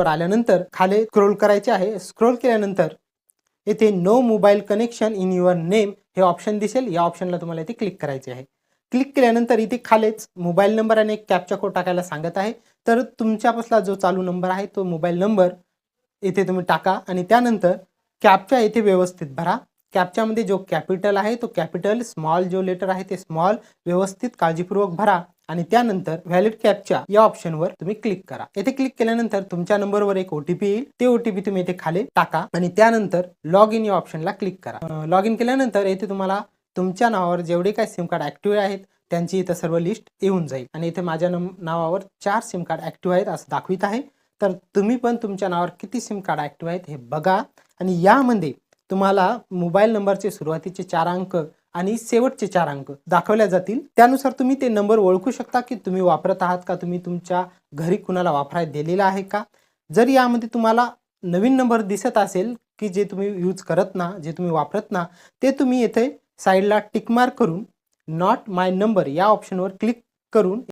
वर आल्यानंतर खाली स्क्रोल करायचे आहे. स्क्रोल केल्यानंतर येथे no mobile connection in your name हे ऑप्शन दिसेल. या ऑप्शनला तुम्हाला इथे क्लिक करायचे आहे. क्लिक केल्यानंतर इथे खालीच मोबाईल नंबर आणि एक कॅपचा कोड टाकायला सांगत आहे. तर तुमच्यापासला जो चालू नंबर आहे तो मोबाईल नंबर इथे तुम्ही टाका आणि त्यानंतर कॅपच्या इथे व्यवस्थित भरा. कॅपच्यामध्ये जो कॅपिटल आहे तो कॅपिटल स्मॉल जो लेटर आहे ते स्मॉल व्यवस्थित काळजीपूर्वक भरा. आणि त्यानंतर व्हॅलिड कॅपच्या या ऑप्शनवर तुम्ही क्लिक करा. येथे क्लिक केल्यानंतर तुमच्या नंबरवर एक ओटीपी येईल. ते ओटीपी तुम्ही इथे खाली टाका आणि त्यानंतर लॉग इन या ऑप्शनला क्लिक करा. लॉग इन केल्यानंतर येथे तुम्हाला तुमच्या नावावर जेवढे काय सिम कार्ड ऍक्टिव्ह आहेत त्यांची इथं सर्व लिस्ट येऊन जाईल. आणि इथे माझ्या नावावर चार सिम कार्ड ऍक्टिव्ह आहेत असं दाखवित आहे. तर तुम्ही पण तुमच्या नावावर किती सिम कार्ड ऍक्टिव्ह आहेत हे बघा. आणि यामध्ये तुम्हाला मोबाईल नंबरचे सुरुवातीचे चार अंक आणि शेवटचे चार अंक दाखवल्या जातील. त्यानुसार तुम्ही ते नंबर ओळखू शकता की तुम्ही वापरत आहात का तुम्ही तुमच्या घरी कुणाला वापरायला दिलेला आहे का? जर यामध्ये तुम्हाला नवीन नंबर दिसत असेल की जे तुम्ही यूज करत ना जे तुम्ही वापरत ना ते तुम्ही येथे साईडला टिकमार्क करून नॉट माय नंबर या ऑप्शनवर क्लिक करून